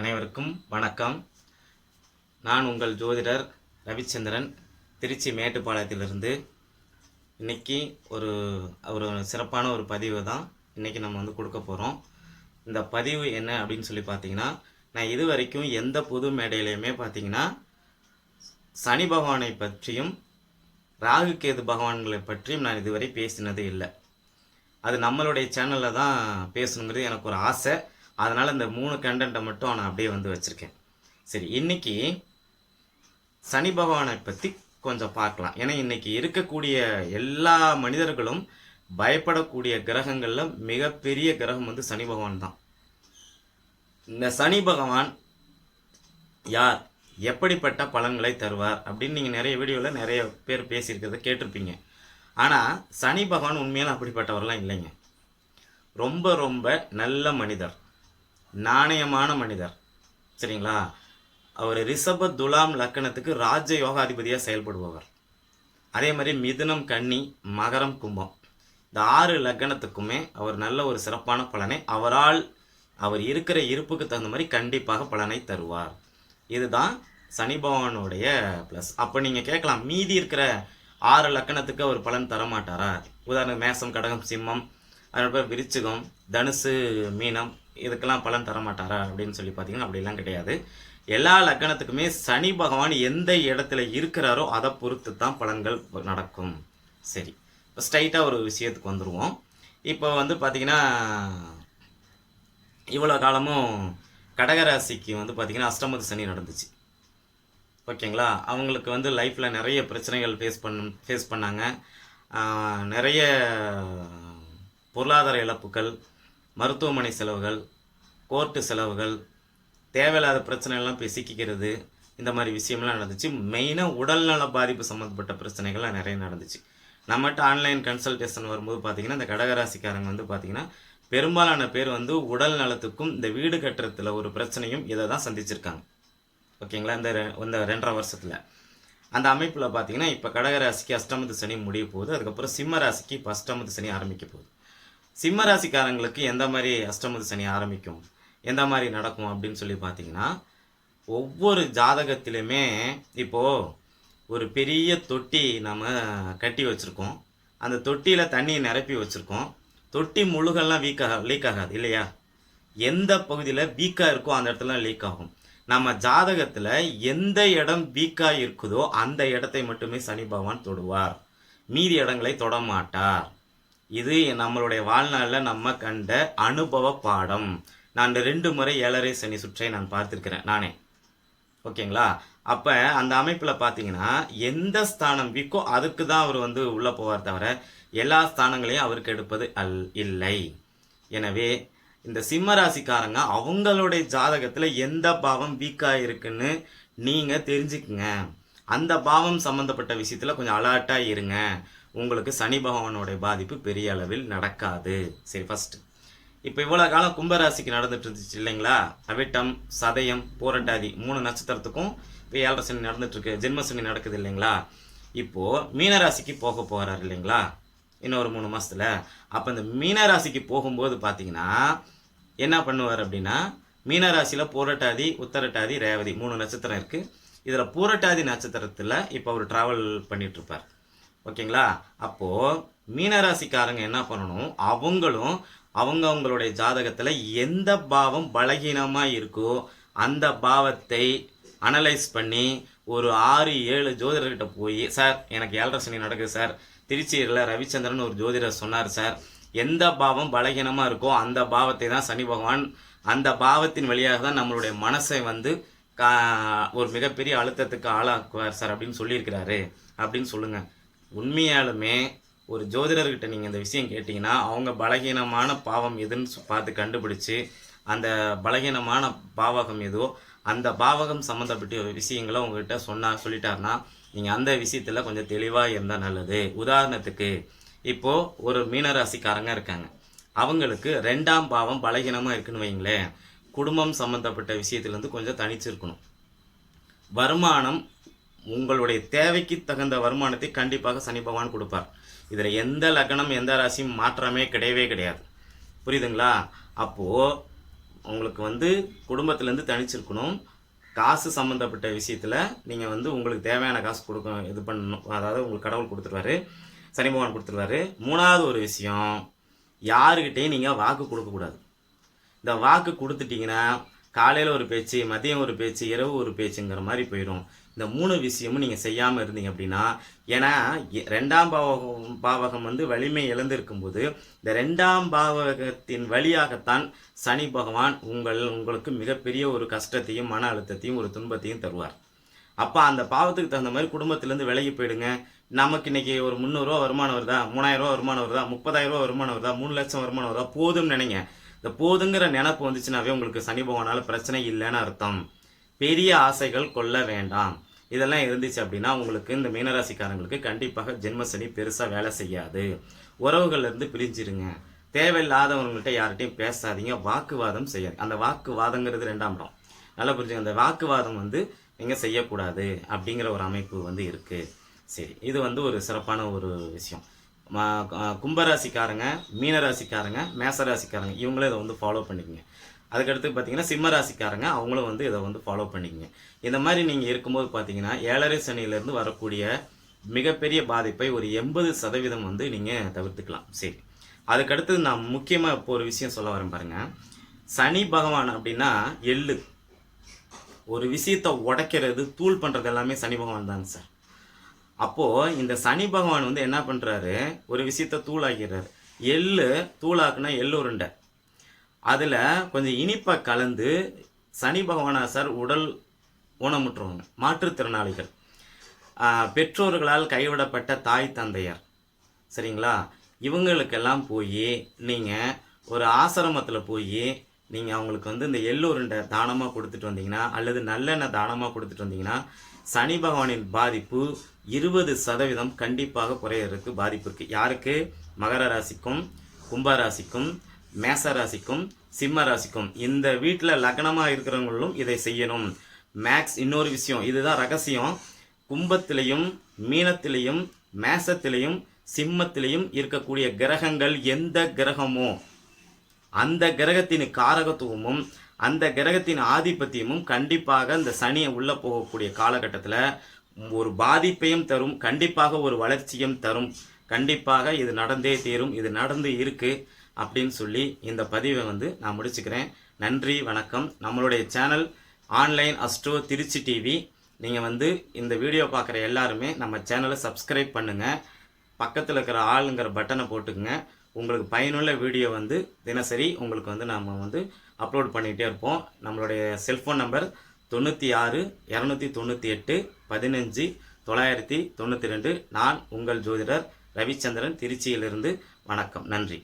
அனைவருக்கும் வணக்கம். நான் உங்கள் ஜோதிடர் ரவிச்சந்திரன் திருச்சி மேட்டுப்பாளையத்திலிருந்து. இன்னைக்கு ஒரு ஒரு சிறப்பான ஒரு பதிவு தான் இன்றைக்கி நம்ம வந்து கொடுக்க போகிறோம் இந்த பதிவு என்ன அப்படின்னு சொல்லி பார்த்தீங்கன்னா நான் இது வரைக்கும் எந்த புது மேடையிலையுமே பார்த்தீங்கன்னா சனி பகவானை பற்றியும் ராகு கேது பகவான்களை பற்றியும் நான் இதுவரை பேசினது இல்லை. அது நம்மளுடைய சேனலில் தான் பேசணுங்கிறது எனக்கு ஒரு ஆசை. அதனால் இந்த மூணு கண்டென்ட்டை மட்டும் நான் அப்படியே வந்து வச்சுருக்கேன். சரி இன்னைக்கு சனி பகவானை பற்றி கொஞ்சம் பார்க்கலாம். ஏன்னா இன்றைக்கி இருக்கக்கூடிய எல்லா மனிதர்களும் பயப்படக்கூடிய கிரகங்களில் மிகப்பெரிய கிரகம் வந்து சனி பகவான் தான். இந்த சனி பகவான் யார்? எப்படிப்பட்ட பலன்களை தருவார்? அப்படின்னு நீங்கள் நிறைய வீடியோவில் நிறைய பேர் பேசியிருக்கிறத கேட்டிருப்பீங்க. ஆனால் சனி பகவான் உண்மையில அப்படிப்பட்டவரெல்லாம் இல்லைங்க. ரொம்ப ரொம்ப நல்ல மனிதர். நாணயமான மனிதர். சரிங்களா? அவர் ரிஷப துலாம் லக்கணத்துக்கு ராஜ யோகாதிபதியாக செயல்படுபவர். அதே மாதிரி மிதுனம் கன்னி மகரம் கும்பம். இந்த ஆறு லக்கணத்துக்குமே அவர் நல்ல ஒரு சிறப்பான பலனை அவரால் அவர் இருக்கிற இருப்புக்கு தகுந்த மாதிரி கண்டிப்பாக பலனை தருவார். இதுதான் சனி பகவானுடைய ப்ளஸ் அப்போ நீங்கள் கேட்கலாம் மீதி இருக்கிற ஆறு லக்கணத்துக்கு அவர் பலன் தரமாட்டாரா? உதாரணம் மேசம் கடகம் சிம்மம் அதுக்கப்புறம் விருச்சிகம் தனுசு மீனம் இதுக்கெல்லாம் பலன் தர மாட்டாரா அப்படின்னு சொல்லி பார்த்தீங்கன்னா அப்படிலாம் கிடையாது. எல்லா லக்கணத்துக்குமே சனி பகவான் எந்த இடத்துல இருக்கிறாரோ அதை பொறுத்து தான் பலன்கள் நடக்கும். சரி. இப்போ ஸ்ட்ரைட்டாக ஒரு விஷயத்துக்கு வந்துடுவோம் இப்போ வந்து பார்த்தீங்கன்னா இவ்வளோ காலமும் கடகராசிக்கு வந்து பார்த்திங்கன்னா அஷ்டமத்து சனி நடந்துச்சு. ஓகேங்களா? அவங்களுக்கு வந்து லைஃப்பில் நிறைய பிரச்சனைகள் ஃபேஸ் பண்ண ஃபேஸ் பண்ணாங்க. நிறைய பொருளாதார இழப்புகள் மருத்துவமனை செலவுகள் கோர்ட்டு செலவுகள் தேவையில்லாத பிரச்சனைகள்லாம் போய் சிக்கிக்கிறது இந்த மாதிரி விஷயம்லாம் நடந்துச்சு. மெயினாக உடல்நல பாதிப்பு சம்மந்தப்பட்ட பிரச்சனைகள்லாம் நிறைய நடந்துச்சு. நம்மகிட்ட ஆன்லைன் கன்சல்டேஷன் வரும்போது பார்த்திங்கன்னா இந்த கடகராசிக்காரங்க வந்து பார்த்திங்கன்னா பெரும்பாலான பேர் வந்து உடல் நலத்துக்கும் இந்த வீடு கட்டுறதுல ஒரு பிரச்சனையும் இதை தான் சந்திச்சிருக்காங்க. ஓகேங்களா? இந்த ரெ- இந்த ரெண்டரை வருஷத்தில். அந்த அமைப்பில் பார்த்தீங்கன்னா இப்போ கடகராசிக்கு அஷ்டமத்து சனி முடிய போகுது. அதுக்கப்புறம் சிம்ம ராசிக்கு இப்போ அஷ்டமத்து சனி ஆரம்பிக்க போகுது. சிம்ம ராசிக்காரங்களுக்கு எந்த மாதிரி அஷ்டமது சனி ஆரம்பிக்கும்? எந்த மாதிரி நடக்கும் அப்படின்னு சொல்லி பார்த்தீங்கன்னா ஒவ்வொரு ஜாதகத்திலுமே இப்போது ஒரு பெரிய தொட்டி நம்ம கட்டி வச்சுருக்கோம். அந்த தொட்டியில் தண்ணியை நிரப்பி வச்சுருக்கோம். தொட்டி முழுகெல்லாம் வீக்காக லீக் ஆகாது இல்லையா? எந்த பகுதியில் வீக்காக இருக்கோ அந்த இடத்துல லீக் ஆகும். நம்ம ஜாதகத்தில் எந்த இடம் வீக்காக இருக்குதோ அந்த இடத்தை மட்டுமே சனி பகவான் தொடுவார். மீதி இடங்களை தொட மாட்டார். இது நம்மளுடைய வாழ்நாளில் நம்ம கண்ட அனுபவ பாடம். நான் இந்த ரெண்டு முறை ஏழரை சனி சுற்றை நான் பார்த்துருக்கிறேன் நானே. ஓகேங்களா? அப்போ அந்த அமைப்பில் பார்த்தீங்கன்னா எந்த ஸ்தானம் வீக்கோ அதுக்கு தான் அவர் வந்து உள்ளே போவார் தவிர எல்லா ஸ்தானங்களையும் அவருக்கு எடுப்பது அல் இல்லை. எனவே இந்த சிம்ம ராசிக்காரங்க அவங்களுடைய ஜாதகத்தில் எந்த பாவம் வீக்காக இருக்குன்னு நீங்கள் தெரிஞ்சுக்குங்க. அந்த பாவம் சம்மந்தப்பட்ட விஷயத்தில் கொஞ்சம் அலர்ட்டாக இருங்க. உங்களுக்கு சனி பகவானுடைய பாதிப்பு பெரிய அளவில் நடக்காது. சரி ஃபஸ்ட்டு இப்போ இவ்வளோ காலம் கும்பராசிக்கு நடந்துட்டு இருந்துச்சு இல்லைங்களா? அவிட்டம் சதயம் பூரட்டாதி மூணு நட்சத்திரத்துக்கும் இப்போ ஏழரை சனி நடந்துட்டுருக்கு ஜென்ம சனி நடக்குது இல்லைங்களா? இப்போது மீனராசிக்கு போக போகிறார் இல்லைங்களா? இன்னொரு மூணு மாதத்தில் அப்போ இந்த மீனராசிக்கு போகும்போது பார்த்தீங்கன்னா என்ன பண்ணுவார் அப்படின்னா மீனராசியில் பூரட்டாதி உத்தரட்டாதி ரேவதி மூணு நட்சத்திரம் இருக்குது இதில் பூரட்டாதி நட்சத்திரத்தில் இப்போ அவர் ட்ராவல் பண்ணிகிட்ருப்பார் ஓகேங்களா? அப்போது மீனராசிக்காரங்க என்ன பண்ணணும்? அவங்களும் அவங்க அவங்களுடைய ஜாதகத்தில் எந்த பாவம் பலகீனமாக இருக்கோ அந்த பாவத்தை அனலைஸ் பண்ணி ஒரு ஆறு ஏழு ஜோதிடர்கிட்ட போய் சார் எனக்கு ஏழரை சனி நடக்குது சார். திருச்சியில் ரவிச்சந்திரன் ஒரு ஜோதிடர் சொன்னார் சார். எந்த பாவம் பலகீனமாக இருக்கோ அந்த பாவத்தை தான் சனி பகவான் அந்த பாவத்தின் வழியாக தான் நம்மளுடைய மனசை வந்து கா ஒரு மிகப்பெரிய அழுத்தத்துக்கு ஆளாக்குவார் சார் அப்படின்னு சொல்லியிருக்கிறாரு. அப்படின்னு சொல்லுங்கள் உண்மையாலுமே ஒரு ஜோதிடர்கிட்ட நீங்கள் இந்த விஷயம் கேட்டிங்கன்னா அவங்க பலகீனமான பாவம் எதுன்னு பார்த்து கண்டுபிடிச்சு அந்த பலகீனமான பாவகம் எதுவோ அந்த பாவகம் சம்மந்தப்பட்ட விஷயங்களை உங்ககிட்ட சொன்னா சொல்லிட்டாருன்னா நீங்கள் அந்த விஷயத்தில் கொஞ்சம் தெளிவாக இருந்தால் நல்லது. உதாரணத்துக்கு இப்போது ஒரு மீனராசிக்காரங்க இருக்காங்க. அவங்களுக்கு ரெண்டாம் பாவம் பலகீனமாக இருக்குன்னு வைங்களேன். குடும்பம் சம்மந்தப்பட்ட விஷயத்துலேருந்து கொஞ்சம் தனிச்சிருக்கணும் வருமானம் உங்களுடைய தேவைக்கு தகுந்த வருமானத்தை கண்டிப்பாக சனி பகவான் கொடுப்பார். இதில் எந்த லக்னம் எந்த ராசியும் மாற்றமே கிடையவே கிடையாது. புரியுதுங்களா? அப்போது உங்களுக்கு வந்து குடும்பத்திலேருந்து தனிச்சிருக்கணும். காசு சம்மந்தப்பட்ட விஷயத்தில் நீங்கள் வந்து உங்களுக்கு தேவையான காசு கொடுக்க இது பண்ணணும். அதாவது உங்களுக்கு கடவுள் கொடுத்துருவாரு சனி பகவான் கொடுத்துருவாரு. மூணாவது ஒரு விஷயம் யாருக்கிட்டையும் நீங்கள் வாக்கு கொடுக்கக்கூடாது இந்த வாக்கு கொடுத்துட்டீங்கன்னா காலையில் ஒரு பேச்சு மதியம் ஒரு பேச்சு இரவு ஒரு பேச்சுங்கிற மாதிரி போயிடும். இந்த மூணு விஷயமும் நீங்கள் செய்யாமல் இருந்தீங்க அப்படின்னா ஏன்னா ரெண்டாம் பாவகம் பாவகம் வந்து வலிமை இழந்திருக்கும் போது இந்த ரெண்டாம் பாவகத்தின் வழியாகத்தான் சனி பகவான் உங்கள் உங்களுக்கு மிகப்பெரிய ஒரு கஷ்டத்தையும் மன அழுத்தத்தையும் ஒரு துன்பத்தையும் தருவார். அப்போ அந்த பாவத்துக்கு தகுந்த மாதிரி குடும்பத்திலேருந்து விலகி போயிடுங்க. நமக்கு இன்னைக்கு ஒரு முந்நூறுரூவா வருமானம் வருதா? மூணாயிரம் ரூபா வருமானம் வருதா? முப்பதாயிரரூவா வருமானம் வருதா? மூணு லட்சம் வருமானம் வருதா? போதும்னு நினைங்க. இந்த போதுங்கிற நினப்பு வந்துச்சுனாவே உங்களுக்கு சனி பகவானால் பிரச்சனை இல்லைன்னு அர்த்தம். பெரிய ஆசைகள் கொள்ள வேண்டாம். இதெல்லாம் இருந்துச்சு அப்படின்னா உங்களுக்கு இந்த மீனராசிக்காரங்களுக்கு கண்டிப்பாக ஜென்ம சனி பெருசாக வேலை செய்யாது. உறவுகள்லேருந்து பிரிஞ்சிருங்க. தேவையில்லாதவங்கள்ட்ட யார்கிட்டையும் பேசாதீங்க. வாக்குவாதம் செய்யாது அந்த வாக்குவாதங்கிறது ரெண்டாம் இடம். நல்லா புரிஞ்சுங்க. அந்த வாக்குவாதம் வந்து நீங்கள் செய்யக்கூடாது அப்படிங்கிற ஒரு அமைப்பு வந்து இருக்குது சரி இது வந்து ஒரு சிறப்பான ஒரு விஷயம். கும்பராசிக்காரங்க மீனராசிக்காரங்க மேசராசிக்காரங்க இவங்களே இதை வந்து ஃபாலோ பண்ணிக்கங்க. அதுக்கடுத்து பார்த்தீங்கன்னா சிம்மராசிக்காரங்க அவங்களும் வந்து இதை வந்து ஃபாலோ பண்ணிக்கங்க. இந்த மாதிரி நீங்கள் இருக்கும்போது பார்த்தீங்கன்னா ஏழரை சனியிலேருந்து வரக்கூடிய மிகப்பெரிய பாதிப்பை ஒரு எண்பது சதவீதம் வந்து நீங்கள் தவிர்த்துக்கலாம். சரி. அதுக்கடுத்து நான் முக்கியமாக இப்போ ஒரு விஷயம் சொல்ல வரேன் பாருங்க. சனி பகவான் அப்படின்னா எள்ளு. ஒரு விஷயத்தை உடைக்கிறது தூள் பண்ணுறது எல்லாமே சனி பகவான் தாங்க சார். அப்போது இந்த சனி பகவான் வந்து என்ன பண்ணுறாரு ஒரு விஷயத்த தூளாக்கிறாரு எள்ளு தூளாக்குனா எள்ளு உருண்டை. அதில் கொஞ்சம் இனிப்பை கலந்து சனி பகவானா சார் உடல் ஊனமுற்றுவாங்க மாற்றுத்திறனாளிகள். பெற்றோர்களால் கைவிடப்பட்ட தாய் தந்தையர். சரிங்களா? இவங்களுக்கெல்லாம் போய் நீங்கள் ஒரு ஆசிரமத்தில் போய் நீங்கள் அவங்களுக்கு வந்து இந்த எள்ளுருண்டை தானமாக கொடுத்துட்டு வந்தீங்கன்னா அல்லது நல்லெண்ணெய் தானமாக கொடுத்துட்டு வந்தீங்கன்னா சனி பகவானின் பாதிப்பு இருபது சதவீதம் கண்டிப்பாக குறையிறதுக்கு பாதிப்பு இருக்குது யாருக்கு? மகர ராசிக்கும் கும்ப ராசிக்கும் மேச ராசிக்கும் சிம்ம ராசிக்கும் இந்த வீட்டில் லக்னமாக இருக்கிறவங்களும் இதை செய்யணும். மேக்ஸ் இன்னொரு விஷயம் இதுதான் ரகசியம். கும்பத்திலையும் மீனத்திலையும் மேசத்திலையும் சிம்மத்திலையும் இருக்கக்கூடிய கிரகங்கள் எந்த கிரகமோ அந்த கிரகத்தின் காரகத்துவமும் அந்த கிரகத்தின் ஆதிபத்தியமும் கண்டிப்பாக இந்த சனியை உள்ள போகக்கூடிய காலகட்டத்தில் ஒரு பாதிப்பையும் தரும் கண்டிப்பாக ஒரு வளர்ச்சியும் தரும். கண்டிப்பாக இது நடந்தே தீரும் இது நடந்து இருக்குது அப்படின்னு சொல்லி இந்த பதிவை வந்து நான் முடிச்சுக்கிறேன். நன்றி வணக்கம். நம்மளுடைய channel online astro Trichy TV. நீங்கள் வந்து இந்த வீடியோ பார்க்குற எல்லாருமே நம்ம சேனலை சப்ஸ்கிரைப் பண்ணுங்கள் பக்கத்தில் இருக்கிற ஆளுங்கிற பட்டனை போட்டுக்குங்க. உங்களுக்கு பயனுள்ள வீடியோ வந்து தினசரி உங்களுக்கு வந்து நாம் வந்து அப்லோட் பண்ணிகிட்டே இருப்போம். நம்மளுடைய செல்ஃபோன் நம்பர் தொண்ணூற்றி ஆறு இரநூத்தி தொண்ணூற்றி எட்டு பதினஞ்சு தொள்ளாயிரத்தி தொண்ணூற்றி ரெண்டு. நான் உங்கள் ஜோதிடர் ரவிச்சந்திரன் திருச்சியிலிருந்து. வணக்கம். நன்றி.